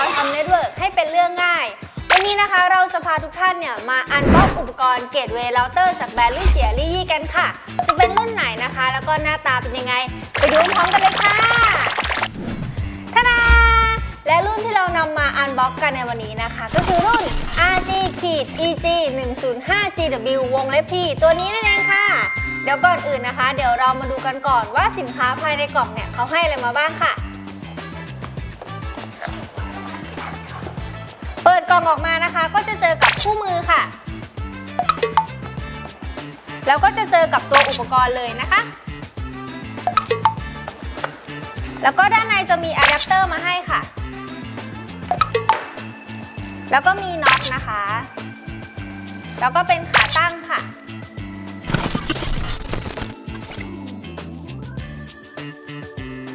Network ให้เป็นเรื่องง่าย วันนี้นะคะเราจะพาทุกท่านเนี่ยมาอันบ็อกอุปกรณ์เกตเวย์เราเตอร์จากแบรนด์รุ่นเจียรี่ยี่กันค่ะ จะเป็นรุ่นไหนนะคะ แล้วก็หน้าตาเป็นยังไง ไปดูพร้อมกันเลยค่ะท่าดาและรุ่นที่เรานำมาอันบ็อกกันในวันนี้นะคะ ก็คือรุ่น RG ขีด EG 105 GW วงเล็บ P ตัวนี้นั่นเองค่ะ เดี๋ยวก่อนอื่นนะคะ เดี๋ยวเรามาดูกันก่อนว่าสินค้าภายในกล่องเนี่ยเขาให้อะไรมาบ้างค่ะ กล่องออกมานะคะ ก็จะเจอกับคู่มือค่ะ แล้วก็จะเจอกับตัวอุปกรณ์เลยนะคะ แล้วก็ด้านในจะมีอะแดปเตอร์มาให้ค่ะ แล้วก็มีน็อตนะคะ แล้วก็เป็นขาตั้งค่ะ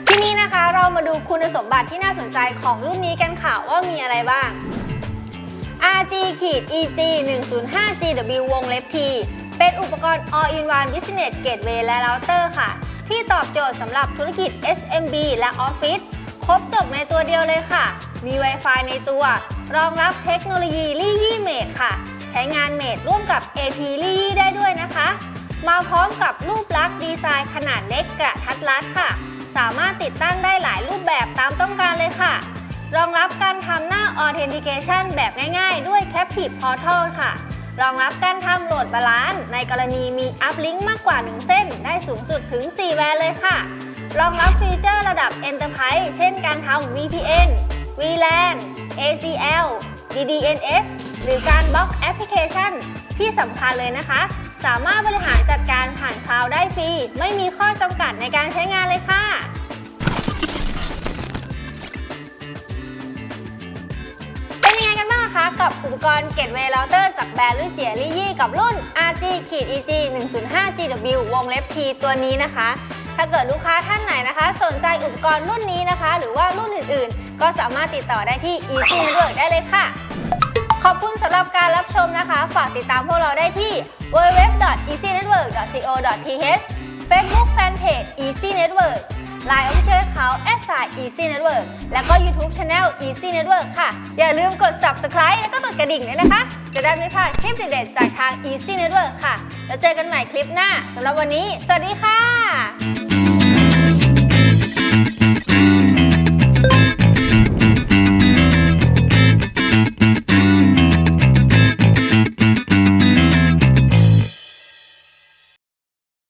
ที่นี่นะคะเรามาดูคุณสมบัติที่น่าสนใจของรุ่นนี้กันค่ะว่ามีอะไรบ้าง RG EG 105 GW วงเล็บ T เป็นอุปกรณ์ All-in-one Business Gateway และ Router ค่ะ ที่ตอบโจทย์สำหรับธุรกิจ SMB และออฟฟิศครบจบในตัวเดียวเลยค่ะ มี Wi-Fi ในตัว รองรับเทคโนโลยีลี่ยี่เมดค่ะ ใช้งานเมดร่วมกับ AP ลี่ยี่ได้ด้วยนะคะ มาพร้อมกับรูปลักษณ์ดีไซน์ขนาดเล็กกระทัดรัดค่ะ สามารถติดตั้งได้หลายรูปแบบตามต้องการเลยค่ะ รองรับการทำหน้า Authentication แบบง่ายๆ ด้วย Captive Portal ค่ะ รองรับการทำโหลดบาลานซ์ในกรณีมีอัพลิงก์มากกว่า 1 เส้น ได้สูงสุดถึง 4 แวนเลยค่ะ รองรับฟีเจอร์ระดับ Enterprise เช่นการทำ VPN VLAN ACL DDNS หรือการบล็อกแอปพลิเคชัน ที่สำคัญเลยนะคะ สามารถบริหารจัดการผ่านคลาวด์ได้ฟรี ไม่มีข้อจำกัดในการใช้งานเลยค่ะ อุปกรณ์ Gateway Router จากแบรนด์ลุยเจียลี่ยี่กับรุ่น RG EG 105 GW วงเล็บ T ตัวนี้นะคะ ถ้าเกิดลูกค้าท่านไหนนะคะ สนใจอุปกรณ์รุ่นนี้นะคะ หรือว่ารุ่นอื่นๆ ก็สามารถติดต่อได้ที่ Easy Network ได้เลยค่ะ ขอบคุณสำหรับการรับชมนะคะ ฝากติดตามพวกเราได้ที่ www.easynetwork.co.th Facebook Fanpage Easy Network Line Official Account Easy Network แล้วก็ YouTube Channel Easy Network ค่ะ อย่าลืมกด Subscribe แล้วก็กดกระดิ่งด้วยนะคะ จะได้ไม่พลาดคลิปเด็ดๆจากทาง Easy Network ค่ะ แล้วเจอกันใหม่คลิปหน้าสำหรับวันนี้ สวัสดีค่ะ